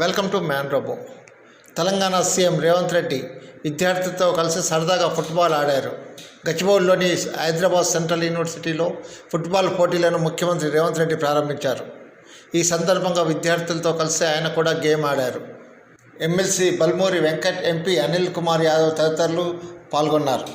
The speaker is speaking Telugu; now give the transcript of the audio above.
Welcome to man robo. Telangana CM Revanth Reddy విద్యార్థులతో కలిసి సరదాగా ఫుట్బాల్ ఆడారు. గచ్చిబౌలిలోని హైదరాబాద్ సెంట్రల్ యూనివర్సిటీలో ఫుట్బాల్ పోటీలను ముఖ్యమంత్రి రేవంత్ రెడ్డి ప్రారంభించారు. ఈ సందర్భంగా విద్యార్థులతో కలిసి ఆయన కూడా గేమ్ ఆడారు. ఎమ్మెల్సీ బల్మూరి వెంకట్ ఎంపీ అనిల్ కుమార్ యాదవ్ తదితరులు పాల్గొన్నారు.